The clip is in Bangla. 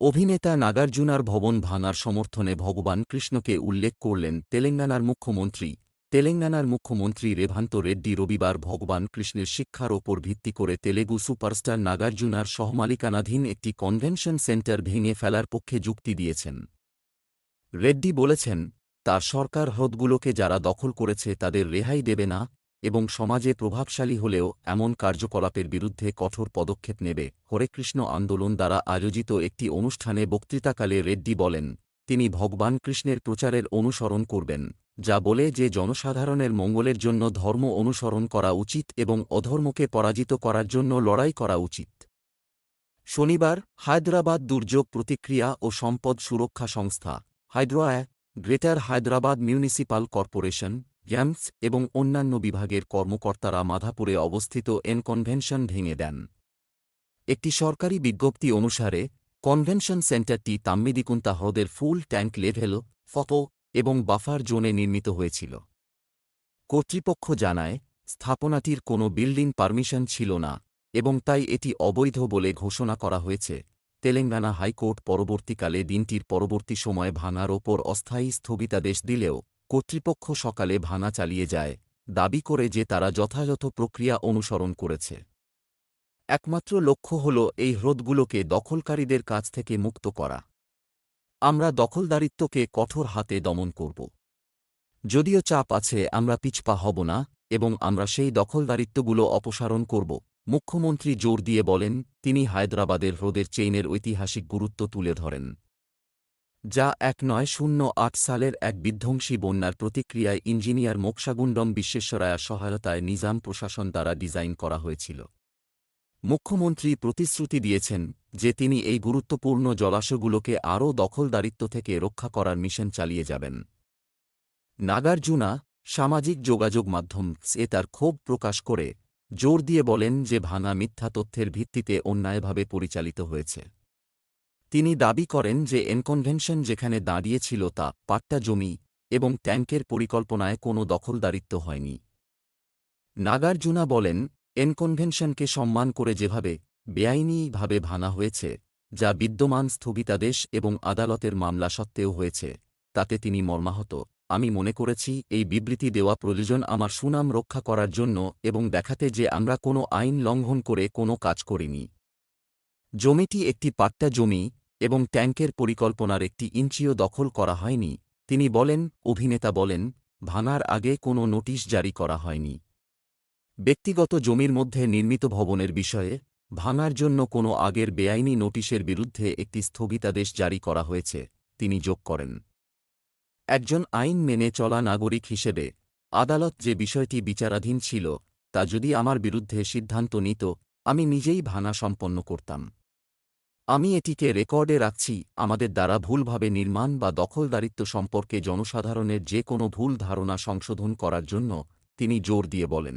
অভিনেতা নাগার্জুনার ভবন ভাঙার সমর্থনে ভগবান কৃষ্ণকে উল্লেখ করলেন তেলেঙ্গানার মুখ্যমন্ত্রী। তেলেঙ্গানার মুখ্যমন্ত্রী রেভান্ত রেড্ডি রবিবার ভগবান কৃষ্ণের শিক্ষার ওপর ভিত্তি করে তেলেগু সুপারস্টার নাগার্জুনার সহমালিকানাধীন একটি কনভেনশন সেন্টার ভেঙে ফেলার পক্ষে যুক্তি দিয়েছেন। রেড্ডি বলেছেন, তার সরকার হ্রদগুলোকে যারা দখল করেছে তাদের রেহাই দেবে না এবং সমাজে প্রভাবশালী হলেও এমন কার্যকলাপের বিরুদ্ধে কঠোর পদক্ষেপ নেবে হরেকৃষ্ণ আন্দোলন দ্বারা আয়োজিত একটি অনুষ্ঠানে বক্তৃতাকালে রেড্ডি বলেন, তিনি ভগবান কৃষ্ণের প্রচারের অনুসরণ করবেন, যা বলে যে জনসাধারণের মঙ্গলের জন্য ধর্ম অনুসরণ করা উচিত এবং অধর্মকে পরাজিত করার জন্য লড়াই করা উচিত। শনিবার, হায়দ্রাবাদ দুর্যোগ প্রতিক্রিয়া ও সম্পদ সুরক্ষা সংস্থা, HYDRAA, greater Hyderabad municipal corporation গ্যামস এবং অন্যান্য বিভাগের কর্মকর্তারা মাধাপুরে অবস্থিত এন কনভেনশন ভেঙে দেন। একটি সরকারি বিজ্ঞপ্তি অনুসারে, কনভেনশন সেন্টারটি তাম্মিদিকুন্তা হ্রদের ফুল ট্যাঙ্ক লেভেল, ফটো এবং বাফার জোনে নির্মিত হয়েছিল। কর্তৃপক্ষ জানায়, স্থাপনাটির কোনো বিল্ডিং পারমিশন ছিল না এবং তাই এটি অবৈধ বলে ঘোষণা করা হয়েছে। তেলেঙ্গানা হাইকোর্ট পরবর্তীকালে দিনটির পরবর্তী সময় ভাঙার ওপর অস্থায়ী স্থগিতাদেশ দিলেও কর্তৃপক্ষ সকালে ভাঙা চালিয়ে যায়, দাবি করে যে তারা যথাযথ প্রক্রিয়া অনুসরণ করেছে। একমাত্র লক্ষ্য হল এই হ্রদগুলোকে দখলকারীদের কাছ থেকে মুক্ত করা। আমরা দখলদারিত্বকে কঠোর হাতে দমন করব। যদিও চাপ আছে, আমরা পিছপা হব না, এবং আমরা সেই দখলদারিত্বগুলো অপসারণ করব, মুখ্যমন্ত্রী জোর দিয়ে বলেন, তিনি হায়দ্রাবাদের হ্রদের চেইনের ঐতিহাসিক গুরুত্ব তুলে ধরেন। যা এক নয় শূন্য আট সালের এক বিধ্বংসী বন্যার প্রতিক্রিয়ায় ইঞ্জিনিয়ার মোক্ষাগুণ্ডম বিশ্বেশ্বরায়া সহায়তায় নিজাম প্রশাসন দ্বারা ডিজাইন করা হয়েছিল। মুখ্যমন্ত্রী প্রতিশ্রুতি দিয়েছেন যে তিনি এই গুরুত্বপূর্ণ জলাশয়গুলোকে আরও দখলদারিত্ব থেকে রক্ষা করার মিশন চালিয়ে যাবেন। নাগার্জুনা সামাজিক যোগাযোগ মাধ্যম এ তার ক্ষোভ প্রকাশ করে জোর দিয়ে বলেন যে ভাঙা মিথ্যা তথ্যের ভিত্তিতে অন্যায়ভাবে পরিচালিত হয়েছে। তিনি দাবি করেন যে এনকনভেনশন যেখানে দাঁড়িয়েছিল তা পাট্টা জমি এবং ট্যাঙ্কের পরিকল্পনায় কোনো দখলদারিত্ব হয়নি। নাগার্জুনা বলেন, এনকনভেনশনকে সম্মান করে যেভাবে বেআইনিভাবে ভাঙা হয়েছে, যা বিদ্যমান স্থগিতাদেশ এবং আদালতের মামলা সত্ত্বেও হয়েছে, তাতে তিনি মর্মাহত। আমি মনে করেছি, এই বিবৃতি দেওয়া প্রয়োজন আমার সুনাম রক্ষা করার জন্য এবং দেখাতে যে আমরা কোনো আইন লঙ্ঘন করে কোনো কাজ করিনি। জমিটি একটি পাট্টা জমি এবং ট্যাঙ্কের পরিকল্পনার একটি ইঞ্চিও দখল করা হয়নি। তিনি বলেন, অভিনেতা বলেন, ভাঙার আগে কোনো নোটিশ জারি করা হয়নি। ব্যক্তিগত জমির মধ্যে নির্মিত ভবনের বিষয়ে, ভাঙার জন্য কোনো আগের বেআইনি নোটিশের বিরুদ্ধে একটি স্থগিতাদেশ জারি করা হয়েছে, তিনি যোগ করেন। একজন আইন মেনে চলা নাগরিক হিসেবে, আদালত যে বিষয়টি বিচারাধীন ছিল, তা যদি আমার বিরুদ্ধে সিদ্ধান্ত নিত, আমি নিজেই ভাঙা সম্পন্ন করতাম। আমি এটিকে রেকর্ডে রাখছি, আমাদের দ্বারা ভুলভাবে নির্মাণ বা দখলদারিত্ব সম্পর্কে জনসাধারণের যে কোনো ভুল ধারণা সংশোধন করার জন্য, তিনি জোর দিয়ে বলেন।